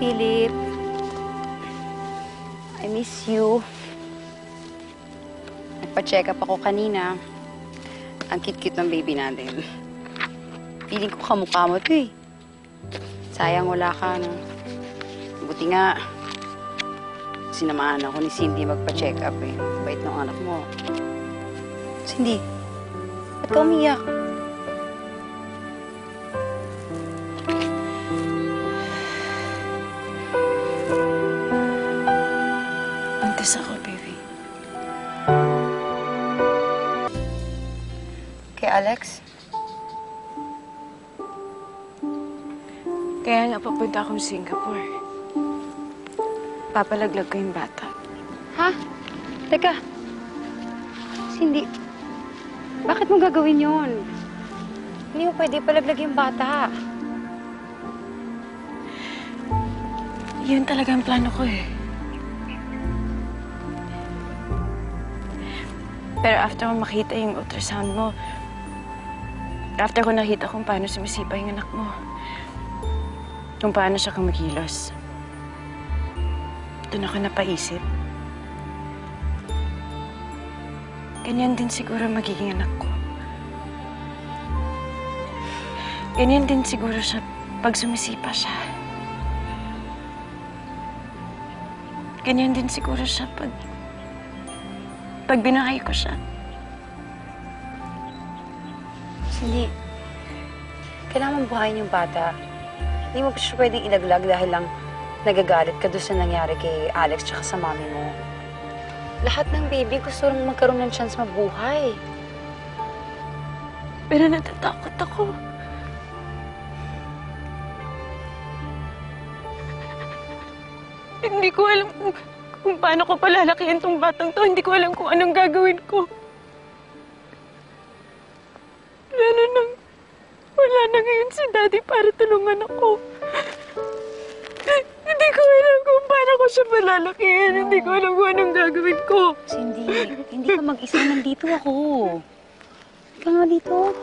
Philip. I miss you. Nagpa-check up ako kanina. Ang cute-cute ng baby natin. Feeling ko kamukha mo to eh. Sayang wala ka, no? Buti nga, sinamahan ako ni Cindy magpa-check up eh. Bait ng anak mo. Cindy, ba't ka umiyak? Buntis ako, baby. Kay Alex? Kaya nga papunta akong Singapore. Papalaglag ko yung bata. Ha? Teka. Cindy, bakit mo gagawin yun? Hindi mo pwede palaglag yung bata. Yun talaga ang plano ko eh. Pero after ko makita yung ultrasound mo, after ko nakita kung paano sumisipa yung anak mo, kung paano siya kumikilos, doon ako napaisip. Ganyan din siguro magiging anak ko. Ganyan din siguro siya pag sumisipa siya. Ganyan din siguro siya pag... pag binahay ko siya. Cindy, kailangan buhayin yung bata. Hindi mo siya pwedeng ilaglag dahil lang nagagalit ka doon sa nangyari kay Alex tsaka sa mami mo. Lahat ng baby gusto rin magkaroon ng chance mabuhay. Pero natatakot ako. Hindi ko alam kung, kung paano ko palalakihan tong batang to. Hindi ko alam kung anong gagawin ko. Lalo nang wala na ngayon si Daddy para tulungan ako. Hindi ko alam kung paano ko siya palalakihan. Hindi ko alam kung anong gagawin ko. Cindy, hindi ka mag-isa. Nandito ako. Ikaw nga dito.